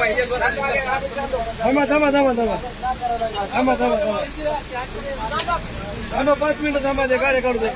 આમાં થમા થમા થમા આમાં થમા થમા આમાં પાંચ મિનિટ થમા દે ગાડી કાઢું